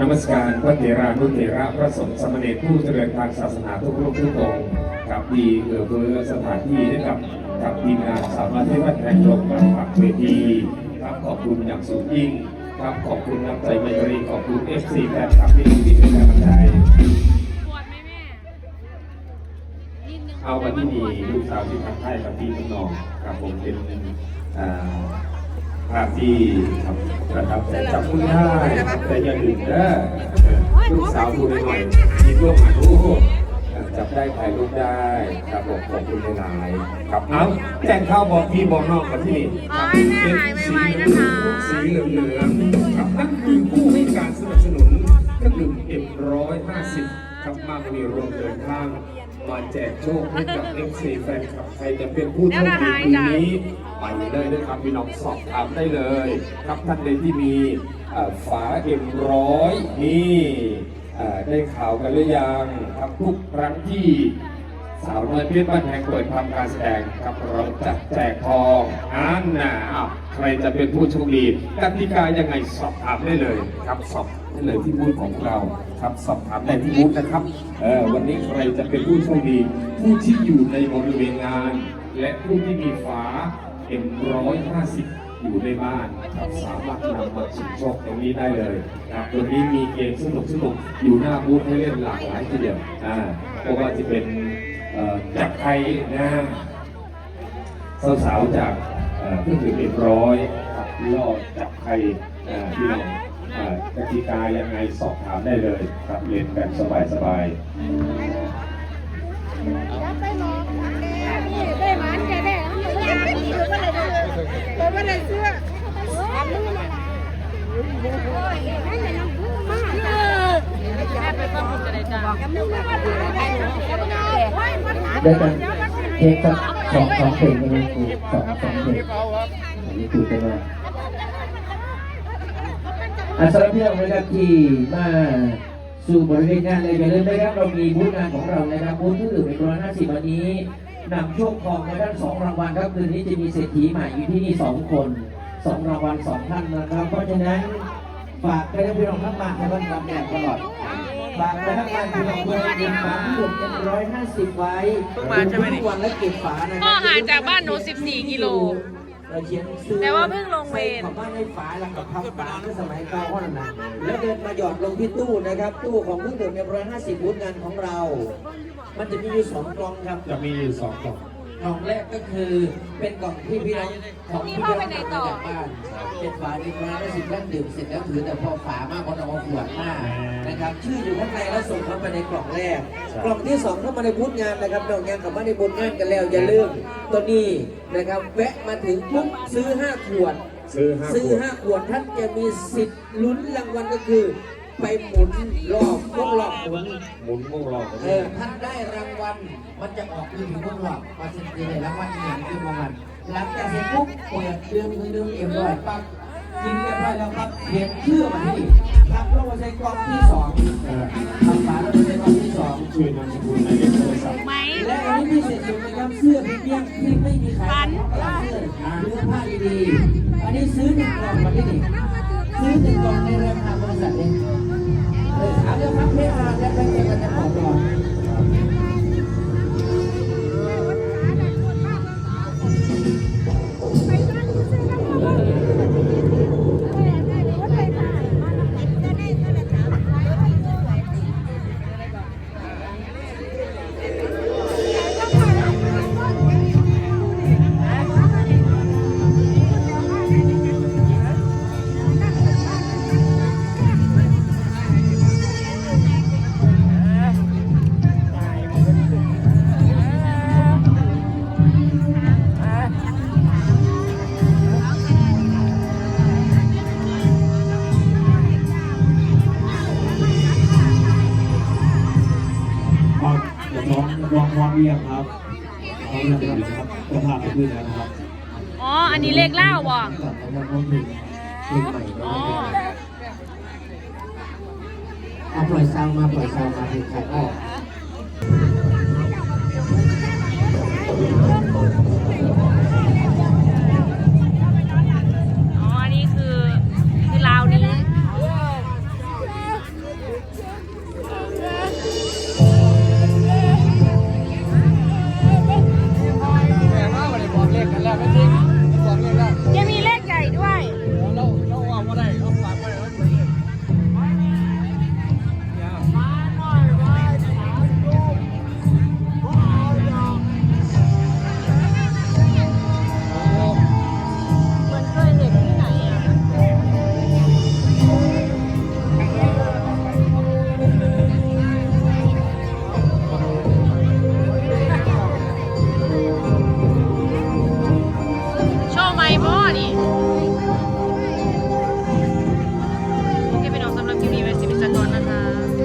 นมัสการพระเถรานุเถระพระสงฆ์สมเณรผู้เจริญทางศาสนาทุกรูปทุกองค์กับดีเอือเฟื้อสถานที่ให้กับกับทีมงานสามารถที่วัดแห่งลงกับผักเวทีครับขอบคุณอย่างสูงยิ่งครับขอบคุณน้ำใจไมตรีขอบคุณเอฟซีแฟนคลับที่ที่เป็นกำลังใจปวดไหมแม่นิดนึงเอาวันที่มีลูกสาวที่ทำให้กับพี่น้องครับผมเป็นอ่า ภาพที่ครับนะครับแต่จับมือได้แต่อย่าลืมเด้อลูกสาวดูหน่อยมีร่วมหาลูกจับได้ถ่ายรูปได้ครับผมขอบคุณหลายครับเอาแจ้งข่าวบอกพี่บอกน้องกับที่นี่ขอให้แม่หายไวๆนะคะสีเหลืองๆครับนั่นคือผู้ให้การสนับสนุนเครื่องดื่มเอ็มร้อยห้าสิบครับมากมีรวมเดินทาง มาแจกโชคให้กับ FC แฟนคลับใครจะเป็นผู้โชคดีคืนนี้ไปเลยนะครับพี่น้องสอบถามได้เลย ครับท่านใดที่มีเอ่อฝาเอ็มร้อยนี่เอ่อได้ข่าวกันหรือยังครับทุกครั้งที่สาวน้อยเพชรบ้านแพงเปิดทำการแสดงครับเราจัดแจกทองอันน่ะอ้าวใครจะเป็นผู้โชคดีกติกายังไงสอบถามได้เลยครับสอบ ได้เลยที่บูธของเราครับสอบถามได้ที่บูธนะครับเออวันนี้ใครจะเป็นผู้โชคดี ผู้ที่อยู่ในบริเวณงาน และผู้ที่มีฝาเอ็มร้อยห้าสิบอยู่ในบ้านครับสามารถนำมาชิงโชคตรงนี้ได้เลยครับตัวนี้มีเกมสนุกสนุกอยู่หน้าบูธให้เล่นหลากหลายทีเดียวอ่าเพราะว่าจะเป็นจับไทยนะสาวๆจากเอ่อเครื่องดื่มเอ็มร้อยรับล่อจับไทยอ่าพี่น้องอ่า กติกายังไงสอบถามได้เลยครับเรียนแบบสบายๆได้หมันจะได้ตัวไม่ได้เสื้อแม่ไปต้นผมจะได้จ้าได้กันเทคสักสองสองเพลงใช่ไหมครูสองสองเพลงอันนี้คือเป็นว่า อะสำหรับพี่น้องนะครับที่มาสู่บริเวณงานเลยอย่าลืมนะครับเรามีบูธงานของเรานะครับบูธที่อื่นเป็นร้อยห้าสิบวันนี้นำโชคทองในด้านสองรางวัลครับคืนนี้จะมีเศรษฐีใหม่อยู่ที่นี่สองคนสองรางวัลสองท่านนะครับ เพราะฉะนั้นฝากไปให้พี่น้องทั้งบ้านในบ้านรับแดดตลอดฝากไปทั้งบ้านพี่น้องเพื่อนเก็บฝาที่หยดเป็นร้อยห้าสิบไว้ทุกวันและเก็บฝานะคก็รับห่างจากบ้านหนู14กิโล เราเขียนซื้อแต่ว่าเพิ่งลงเวร ใส่ของบ้านในฝาแล้วก็ทำฝาเมื่อสมัยเก่าเท่านั้นนะแล้วเดินมาหยอดลงที่ตู้นะครับ ตู้ของเครื่องดื่มเป็นร้อยห้าสิบบูธงานของเรา มันจะมีอยู่สองกล่องครับ จะมีอยู่สองกล่อง กล่องแรกก็คือเป็นกล่องที่พี่น้องของพี่น้องทำมาจากบ้านเป็นฝาเป็นร้อยห้าสิบนั่งดื่มเสร็จแล้วถือแต่พอฝามากกว่าเอาขวดมากนะครับ ชื่ออยู่ข้างในแล้วส่งเข้าไปในกล่องแรก กล่องที่สองเข้ามาในบูธงานนะครับดอกงานกลับมาในบูธงานกันแล้วอย่าลืมตัวนี้นะครับแวะมาถึงปุ๊บซื้อ5ขวด ซื้อห้าซื้อขวด5ขวดท่านจะมีสิทธิ์ลุ้นรางวัลก็คือ ไปหมุนรอบวกรอบหมุนหมุนวงล้อเออท่านได้รางวัลมันจะออกคือถึงวกรอบมาสิทธิ์ได้รางวัลอีกอย่างคือรางวัลหลังจากเสร็จปุ๊บเปิดเรื่องเรื่องเอ็มร้อยปั๊บกินเรียบร้อยแล้วครับเขียนชื่อมาที่ทำลงมาใส่กล่องที่สองทำฝาลงมาใส่กล่องที่สองชื่อนามสกุลในเลขโทรศัพท์และอันนี้พิเศษสุดนะครับเสื้อพรีเมียมที่ไม่มีขายเสื้อเนื้อผ้าดีๆอันนี้ซื้อหนึ่งกล่องมาที่นี่ซื้อหนึ่งกล่องในราคาบริษัทเอง น้องพร้อมเรียงครับพร้อมเรียงครับจะพาไปขึ้นแล้วนะครับอ๋อ อันนี้เลขเล่าว่ะก่อนนะครับน้องหนึ่งเพลงใหม่อ๋อเอาปล่อยซาวมาปล่อยซาวมาเพลงใครออก